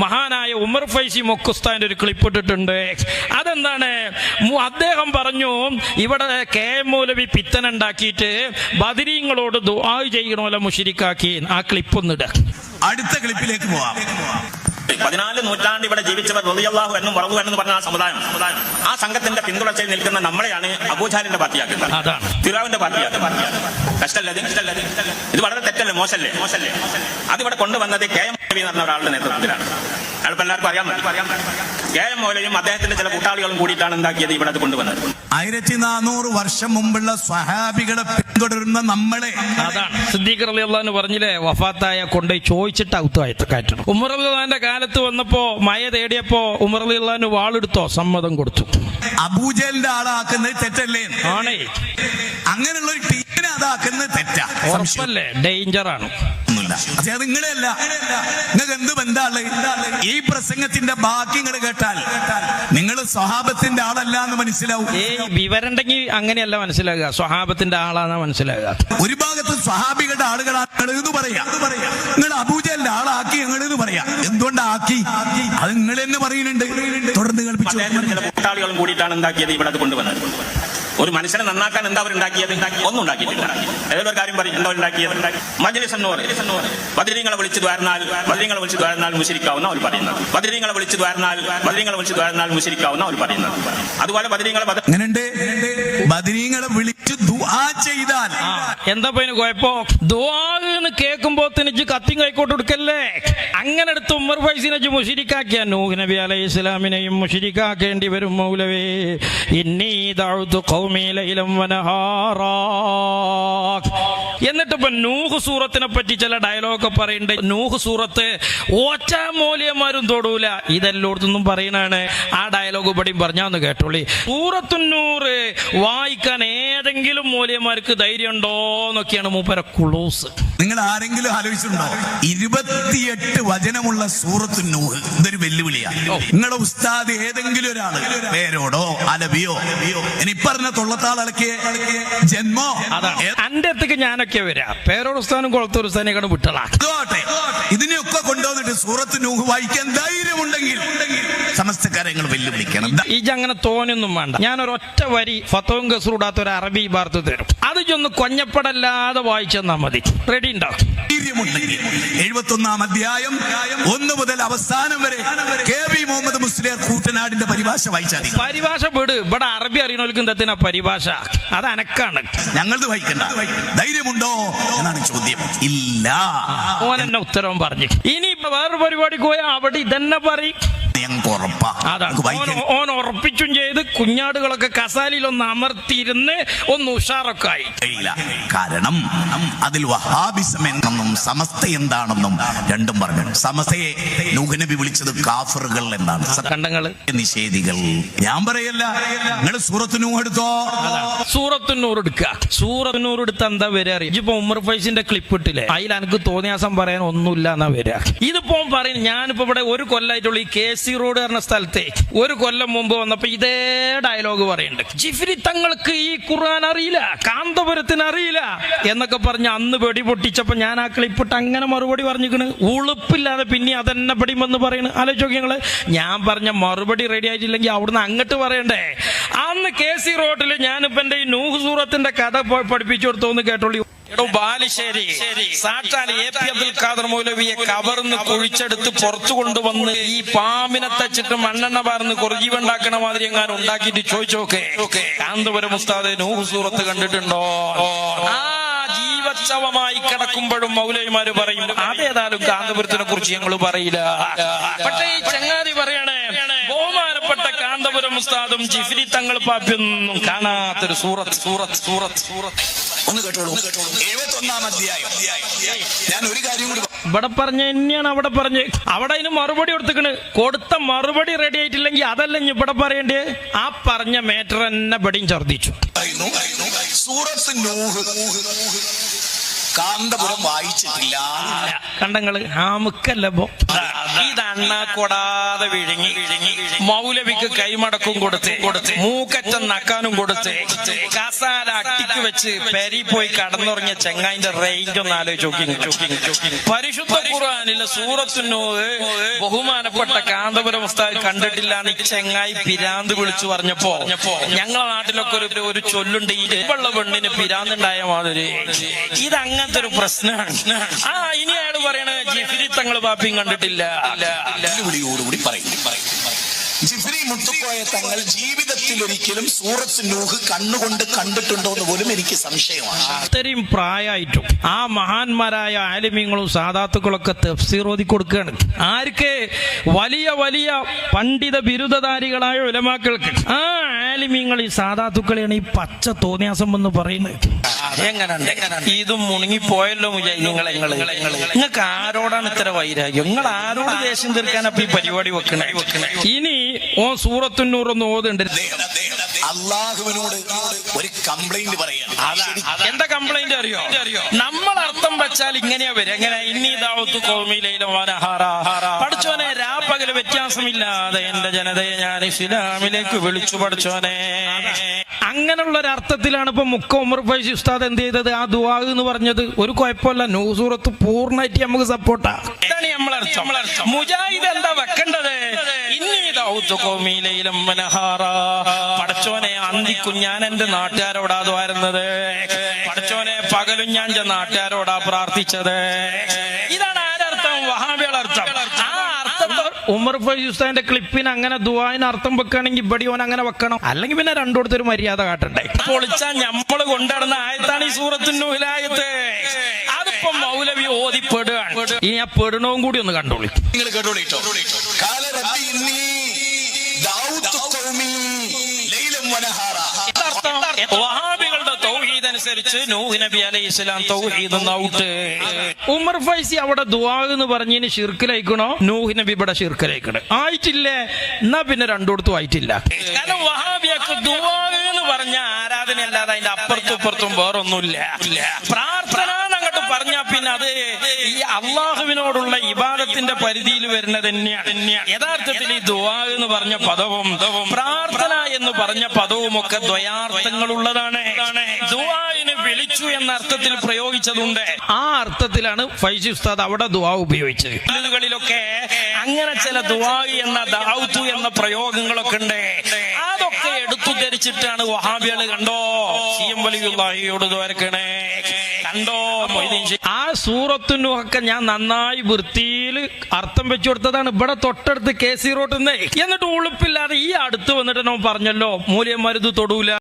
മഹാനായ ഉമർ ഫൈസി മൊക്കുസ്താന്റെ ഒരു ക്ലിപ്പ് ഇട്ടിട്ടുണ്ട് അതെന്താണ് അദ്ദേഹം പറഞ്ഞു ഇവിടെ കെ എം മൗലവി പിത്തനുണ്ടാക്കിയിട്ട് ബദിരീങ്ങളോട് ദുആ ചെയ്യണോല മുഷിരിക്കാക്കി. ആ ക്ലിപ്പ് ഒന്നിട അടുത്ത ക്ലിപ്പിലേക്ക് പോവാം. പതിനാല് നൂറ്റാണ്ട് ഇവിടെ ജീവിച്ചവർ റളിയല്ലാഹു എന്നും വറവു എന്നും പറഞ്ഞ ആ സമുദായം ആ സംഘത്തിന്റെ പിന്തുടർച്ചയിൽ നിൽക്കുന്ന നമ്മളെയാണ് അബൂജാലിന്റെ പാർട്ടിയാക്കുന്നത്. അതാണ്. ഫിറാവിന്റെ പാർട്ടിയാക്കുന്നത് കഷ്ടല്ലേ ഇത്? ഇത് വളരെ തെറ്റല്ലേ? മോശല്ലേ മോശല്ലേ? അതിവിടെ കൊണ്ടുവന്നത് കെ എം മൗലവി എന്ന് പറഞ്ഞ ഒരാളുടെ നേതൃത്വത്തിലാണ്. അയാളിപ്പോ എല്ലാവർക്കും അറിയാൻ കെ എം മൗലവിയും അദ്ദേഹത്തിന്റെ ചില കൂട്ടാളികളും കൂടിയിട്ടാണ് എന്താക്കിയത് ഇവിടെ അത് കൊണ്ടുവന്നത്. ആയിരത്തി നാനൂറ് വർഷം മുമ്പുള്ള സ്വഹാബികളെ പിന്തുടരുന്ന നമ്മളെ അതാണ്. സിദ്ദീഖ് അലി അള്ളഹാന്ന് പറഞ്ഞില്ലേ വഫാത്തായ കൊണ്ടുപോയി ചോദിച്ചിട്ട് ഔത്തായിട്ട് കയറ്റണം. ഉമർ അള്ളഹാന്റെ കാലത്ത് വന്നപ്പോ മയ തേടിയപ്പോ ഉമർ അലി അള്ളഹാന് വാളെടുത്തോ സമ്മതം കൊടുത്തു. അബൂജലിന്റെ ആളാക്കുന്നത് തെറ്റല്ലേ? ആണേ. അങ്ങനെയുള്ള ഒരു ടീമിനെ അതാക്കുന്നത് തെറ്റാ. ഉറപ്പല്ലേ? ഡേഞ്ചറാണ് ഒന്നുമില്ല പക്ഷേ അത് നിങ്ങളെയല്ല. നിങ്ങൾക്ക് എന്ത് ബന്ധാൾ? ഈ പ്രസംഗത്തിന്റെ ബാക്കി നിങ്ങൾ കേട്ടാൽ നിങ്ങൾ സ്വഹാബത്തിന്റെ ആളല്ല എന്ന് മനസ്സിലാവും. വിവരണ്ടെങ്കിൽ അങ്ങനെയല്ല മനസ്സിലാകുക. സ്വഹാബത്തിന്റെ ആളാന്നാ മനസ്സിലാകുക. ഒരു ഭാഗത്ത് സ്വഹാബികളുടെ ആളുകളാണ് എന്ന് പറയാ. നിങ്ങൾ അബൂജന്റെ ആളാക്കി ഞങ്ങൾ എന്ന് പറയാ. എന്തുകൊണ്ടാക്കി? അത് നിങ്ങൾ തന്നെ പറയുന്നുണ്ട്. തുടർന്ന് കേൾപ്പിച്ചു. കൂടിയിട്ടാണ് എന്താക്കിയത് ഇവിടെ അത് കൊണ്ടുവന്നത്. ഒരു മനുഷ്യനെ നന്നാക്കാൻ എന്താ അവരുണ്ടാക്കിയത് ഒന്നും ഉണ്ടാക്കിയിട്ടില്ല. ഏതൊരു കാര്യം പറയും? എന്താ ഉണ്ടാക്കിയത്? മജലിസ് എന്ന് പറയും. ബദരീങ്ങളെ വിളിച്ചു ദ്വാരനാൽ ബദരീങ്ങളെ വിളിച്ചു ദ്വാരനാൽ മുശരിക്കാവുന്ന അവർ പറയുന്നത്. ബദരീങ്ങളെ വിളിച്ചു ദ്വാരനാൽ ബദരീങ്ങളെ വിളിച്ചു ദ്വാരനാൽ മുശരിക്കാവുന്ന അവർ പറയുന്നത്. അതുപോലെ ബദരീങ്ങളെ ബദരീങ്ങളെ വിളിച്ചു ദുആ ചെയ്താൽ എന്താ പയ്യന് കുഴപ്പോ? ദുവാന്ന് കേൾക്കുമ്പോ തിനിച്ച് കത്തിയും കൈക്കോട്ട് കൊടുക്കല്ലേ അങ്ങനെ എടുത്ത് ഉമ്മർ ഫൈസിനെ മുഷിരിക്കാക്കിയ നൂഹ് നബി അലൈഹി ഇസ്ലാമിനെയും മുഷിരിക്കാക്കേണ്ടി വരും മൗലവേ. ഇന്നീ എന്നിട്ട് ഇപ്പൊ നൂഹ് സൂറത്തിനെ പറ്റി ചില ഡയലോഗ് പറയുന്നുണ്ട് നൂഹ് സൂറത്ത് ഒറ്റ മൂല്യന്മാരും തൊടൂല. ഇതെല്ലോടത്തൊന്നും പറയണാണ്. ആ ഡയലോഗ് ഇവിടെയും പറഞ്ഞാന്ന് കേട്ടോളി. സൂറത്തുന്നൂറ് വായിക്കാൻ ഏതെങ്കിലും മൂല്യന്മാർക്ക് ധൈര്യം ഉണ്ടോ എന്നൊക്കെയാണ് മൂപ്പര കുളൂസ്. നിങ്ങൾ ആരെങ്കിലും ആലോചിച്ചിട്ടുണ്ടോ? ഇരുപത്തിയെട്ട് വചനമുള്ള സൂറത്തു നൂഹ്. ഇതൊരു വെല്ലുവിളിയാണ് നിങ്ങളുടെ ഉസ്താദ് ഏതെങ്കിലും ഒരാൾ പേരോടോ അലവിയോ ഇനി പറഞ്ഞ തൊള്ളത്താളക്കിയ ജന്മോ? എന്റെ അടുത്തേക്ക് ഞാനൊക്കെ വരാം. പേരോടുസ്ഥാനും കുളത്തൂർസ്ഥാനേക്കാണ് വിട്ടളാ ഇതോട്ടെ. ഇതിനെയൊക്കെ കൊണ്ടുവന്നിട്ട് സൂറത്ത് നൂഹ് വായിക്കാൻ ധൈര്യമുണ്ടെങ്കിൽ സമസ്ത കാര്യങ്ങൾ വെല്ലുവിളിക്കണം. അങ്ങനെ തോനൊന്നും വേണ്ട. ഞാൻ ഒറ്റ വരി ഫത്തോങ്കസൂടാത്ത ഒരു അറബി വാർത്ത തരും. അത് ചൊന്ന് കൊഞ്ഞപ്പടല്ലാതെ വായിച്ചെന്നാ മതി. റെഡി ഉണ്ടോ എഴുപത്തൊന്നാം അധ്യായം ഒന്ന് മുതൽ അവസാനം വരെ കെ വി മുഹമ്മദ് മുസ്ലിയാർ കൂട്ടനാടിന്റെ പരിഭാഷ വായിച്ചാൽ പരിഭാഷ വിട് ഇവിടെ അറബി അറിയണവർക്ക് തത്തിന പരിഭാഷ? അത് അനക്കാണ്. ഞങ്ങളത് വായിക്കണ്ട. ധൈര്യമുണ്ടോ എന്നാണ് ചോദ്യം. ഇല്ല. ഓൻ എന്നെ ഉത്തരവും പറഞ്ഞു. ഇനി വേറൊരു പരിപാടിക്ക് പോയാൽ അവിടെ ഇതന്നെ പറയും. ഓൻ ഉറപ്പിച്ചും ചെയ്ത് കുഞ്ഞാടുകളൊക്കെ കസാലിൽ ഒന്ന് അമർത്തിയിരുന്ന് ഒന്ന് ഉഷാറൊക്കെ ആയി കാരണം അതിൽ വഹാബിസം എന്നെന്നും സമസ്ത എന്താണെന്നും രണ്ടും പറഞ്ഞു. സമസ്തയെ നബി വിളിച്ചത് കാഫറുകൾ എന്നാണ്. കണ്ടങ്ങൾ. നിഷേധികൾ. ഞാൻ പറയല്ല നിങ്ങൾ സൂറത്ത് നൂഹ് എടുത്തോ? സൂറത്തുന്നൂർ എടുക്കുക. സൂറത്തുന്നൂർ എടുത്ത് എന്താ വരെ അറിയാം? ഇപ്പൊ ഉമർ ഫൈസിന്റെ ക്ലിപ്പ് ഇട്ടില്ലേ? അതിൽ എനിക്ക് തോന്നിയാസം പറയാൻ ഒന്നുമില്ല എന്നാ വരിക ഇതിപ്പോ പറയും ഞാനിപ്പോ ഇവിടെ ഒരു കൊല്ലായിട്ടുള്ള ഈ കെ സി റോഡ് പറഞ്ഞ സ്ഥലത്തെ ഒരു കൊല്ലം മുമ്പ് വന്നപ്പോ ഇതേ ഡയലോഗ് പറയുന്നുണ്ട്. ജിഫ്രി തങ്ങൾക്ക് ഈ ഖുർആൻ അറിയില്ല കാന്തപുരത്തിന് അറിയില്ല എന്നൊക്കെ പറഞ്ഞ് അന്ന് വെടി പൊട്ടിച്ചപ്പോ ഞാൻ ആ ക്ലിപ്പിട്ട് അങ്ങനെ മറുപടി പറഞ്ഞിരിക്കണ്. ഉളുപ്പില്ലാതെ പിന്നെ അതെന്നെ പിടിമെന്ന് പറയണ്. ആലോചിച്ച് ഞങ്ങൾ. ഞാൻ പറഞ്ഞ മറുപടി റെഡി ആയിട്ടില്ലെങ്കിൽ അവിടുന്ന് അങ്ങോട്ട് പറയണ്ടേ? അന്ന് കെ സി റോഡിൽ ഞാനിപ്പോ എന്റെ ഈ നൂഹ് സൂറത്തിന്റെ കഥ പഠിപ്പിച്ചു കൊടുത്തോന്ന് കേട്ടോളി. എടോ ബാലുശ്ശേരി സാക്ഷാൽ എ പി അബ്ദുൽ ഖാദർ മൗലവിയെ കവർന്ന് കുഴിച്ചെടുത്ത് പുറത്തു കൊണ്ടുവന്ന് ഈ പാമ്പിനെ തച്ചിട്ട് മണ്ണെണ്ണ പാർന്ന് കുറുജീവുണ്ടാക്കണ മാതിരി എങ്ങാനും ഉണ്ടാക്കിയിട്ട് ചോദിച്ചോക്കെ. കാന്തപുരം ഉസ്താദ് നൂഹ് സൂറത്ത് കണ്ടിട്ടുണ്ടോ? ആ കിടക്കുമ്പോഴും മൗലവിമാര് പറയും അതേതായാലും കാന്തപുരത്തിനെ കുറിച്ച് ഞങ്ങൾ പറയില്ല. പക്ഷേ ഈ ചങ്ങാതി ബഹുമാനപ്പെട്ട കാന്തപുരം ഉസ്താദും ജിഫിരി തങ്ങൾ പാപ്പിയൊന്നും കാണാത്തൊരു സൂറത്ത്. സൂറത്ത് സൂറത്ത് സൂറത്ത്. ഒന്ന് കേട്ടോളൂ. എഴുപത്തി ഒന്നാം അധ്യായം. ഞാൻ ഒരു കാര്യം കൂടി ഇവിടെ പറഞ്ഞ തന്നെയാണ് അവിടെ പറഞ്ഞ്. അവിടെ അതിന് മറുപടി കൊടുത്തിക്കണ്. കൊടുത്ത മറുപടി റെഡി ആയിട്ടില്ലെങ്കിൽ അതല്ല ഇനി ഇവിടെ പറയണ്ടേ ആ പറഞ്ഞ മേറ്റർ എന്നെ പടിയും ഛർദിച്ചു സൂറത്ത് നൂഹ്. കാന്തപുരം വായിച്ചിട്ടില്ല. കണ്ടങ്ങൾ ആ ഇതണ്ണ കൊടാതെ വിഴുങ്ങി മൗലവിക്ക് കൈമടക്കും കൊടുത്ത് കൊടുത്ത് മൂക്കറ്റം നക്കാനും കൊടുത്ത് കസാല അട്ടിക്ക് വെച്ച് പെരി പോയി കടന്നുറങ്ങിയ ചെങ്ങായിന്റെ റേഞ്ച് ഒന്ന് ആലോചിച്ച് പരിശുദ്ധ ഖുർആനിലെ സൂറത്തിനോട് ബഹുമാനപ്പെട്ട കാന്തപുരം ഉസ്താദ് കണ്ടിട്ടില്ലാണ് ഈ ചെങ്ങായി പിരാന്ത് വിളിച്ചു പറഞ്ഞപ്പോ ഞങ്ങളെ നാട്ടിലൊക്കെ ഒരു ഒരു ചൊല്ലുണ്ട് ഈ വെള്ള പെണ്ണിന് പിരാന്തുണ്ടായ മാതിരി. ഇത് അങ്ങനത്തെ ഒരു പ്രശ്നമാണ്. ആ ഇനി അയാൾ പറയണ ജിഫിരി തങ്ങൾ പാപ്പിയും കണ്ടിട്ടില്ല. വെല്ലുവിളിയോടുകൂടി പറയും ജിഫ്രി മുത്തുക്കോയ തങ്ങൾ ജീവിതത്തിൽ ഒരിക്കലും സൂറത്ത് നൂഹ് കണ്ണുകൊണ്ട് കണ്ടിട്ടുണ്ടോ എന്ന് പോലും എനിക്ക് സംശയമാണ്. അത്രയും പ്രായമായിട്ടും ആ മഹാന്മാരായ ആലിമ്യങ്ങളും സാധാത്തുക്കളൊക്കെ തഫ്സീർ ഓതി കൊടുക്കുകയാണ്. ആർക്ക്? വലിയ വലിയ പണ്ഡിത ബിരുദധാരികളായ ഉലമാക്കൾക്ക്. ആ ആലിമ്യങ്ങൾ ഈ സാധാത്തുക്കളെയാണ് ഈ പച്ച തോന്നിയാസം എന്ന് പറയുന്നത്. ഇതും മുണുങ്ങിപ്പോയല്ലോ പോയല്ലോ നിങ്ങൾ നിങ്ങൾക്ക് ആരോടാണ് ഇത്ര വൈരാഗ്യം? നിങ്ങൾ ആരോട് ദേഷ്യം തീർക്കാനപ്പോ ഈ പരിപാടി വെക്കണേ? വെക്കണേ? ഇനി ഓ സൂറത്തുന്നൂർ ഒന്ന് ഓതുണ്ട് അള്ളാഹുവിനോട് ഒരു കംപ്ലൈന്റ് പറയാണ് എന്താ കംപ്ലൈന്റ് അറിയോ? നമ്മൾ അർത്ഥം വെച്ചാൽ ഇങ്ങനെയാ വരും എങ്ങനെ ഇനി ദാവത്ത് പഠിച്ചോനെ രാപ്പകൽ വ്യത്യാസമില്ലാതെ എന്റെ ജനതയെ ഞാൻ ഇസ്ലാമിലേക്ക് വിളിച്ചു പഠിച്ചോനെ അങ്ങനെയുള്ള ഒരു അർത്ഥത്തിലാണ് ഇപ്പൊ മുക്ക ഉമർ ഫൈസി ഉസ്താദ് എന്ത് ചെയ്തത്? ആ ദുവാ എന്ന് പറഞ്ഞത് ഒരു കുഴപ്പമില്ല. നൂസൂറത്ത് പൂർണമായിട്ട് നമുക്ക് സപ്പോർട്ടാ മുജാഹിദ് എന്താ വെക്കേണ്ടത്? പടച്ചോനെ അന്തിക്കും ഞാൻ എന്റെ നാട്ടുകാരോടാ വരുന്നത് പടച്ചോനെ പകലും ഞാൻ നാട്ടുകാരോടാ പ്രാർത്ഥിച്ചത്. ഇതാണ് ആരർത്ഥം? വഹാബിയുടെ അർത്ഥം. ആ അർത്ഥത്തെ ഉമർ ഫൈസ് ഉസ്താദിന്റെ ക്ലിപ്പിന് അങ്ങനെ ദുവാന് അർത്ഥം വെക്കുകയാണെങ്കിൽ ഇവിടെ ഓൻ അങ്ങനെ വെക്കണം. അല്ലെങ്കിൽ പിന്നെ രണ്ടോടത്ത് ഒരു മര്യാദ കാട്ടണ്ടേ? പൊളിച്ചാൽ ഞമ്മൾ കൊണ്ടുവരുന്ന ആയത്താണ് ഈ സൂറത്തിനുലായത്ത് അതിപ്പോ മൗലവി ഓതിപ്പെടുകയാണ്. ഇനി ആ പെടണവും കൂടി ഒന്ന് കണ്ടോളി. നിങ്ങൾ കേട്ടോളിട്ടോ വഹാബികളുടെ തൗഹീദ് അനുസരിച്ച് നൂഹ് നബി ഉമർ ഫൈസി അവിടെ എന്ന് പറഞ്ഞതിന് ഷിർക്കിലയക്കണോ നൂഹ് നബി ഇവിടെ ഷിർക്കിലയക്കണേ ആയിട്ടില്ലേ. എന്നാ പിന്നെ രണ്ടിടത്തും ആയിട്ടില്ല. കാരണം വഹാബിയൊക്കെ എന്ന് പറഞ്ഞ ആരാധന അല്ലാതെ അതിന്റെ അപ്പുറത്തും ഇപ്പുറത്തും വേറൊന്നുമില്ല. പ്രാർത്ഥന പറഞ്ഞാ പിന്നെ അത് ഈ അള്ളാഹുവിനോടുള്ള ഇബാദത്തിന്റെ പരിധിയിൽ വരുന്നത് യഥാർത്ഥത്തിൽ ഈ ദുവാ എന്ന് പറഞ്ഞ പദവും പ്രാർത്ഥന എന്ന് പറഞ്ഞ പദവും ഒക്കെ ദ്വയാർത്ഥങ്ങളുള്ളതാണ്. ദുആന് വിളിച്ചു എന്ന അർത്ഥത്തിൽ പ്രയോഗിച്ചതുണ്ട്. ആ അർത്ഥത്തിലാണ് ഫൈസി ഉസ്താദ് അവിടെ ദുവാ ഉപയോഗിച്ചത്. അങ്ങനെ ചില ദുആ എന്ന ദാവുത്തു എന്ന പ്രയോഗങ്ങളൊക്കെ ഉണ്ട്. അതൊക്കെ എടുത്തു ധരിച്ചിട്ടാണ് വഹാബികൾ കണ്ടോ? സി എം വലിയുള്ളാഹിയോട് ദ്വാരക്കണേ. കണ്ടോ ആ സൂറത്തിനൊക്കെ ഞാൻ നന്നായി വൃത്തിയിൽ അർത്ഥം വെച്ചു കൊടുത്തതാണ്. ഇവിടെ തൊട്ടടുത്ത് കെ സി റോട്ടിന്ന്. എന്നിട്ട് ഉളുപ്പില്ലാതെ ഈ അടുത്ത് വന്നിട്ട് നമ്മൾ പറഞ്ഞല്ലോ മൂല്യന്മാരിത് തൊടൂല.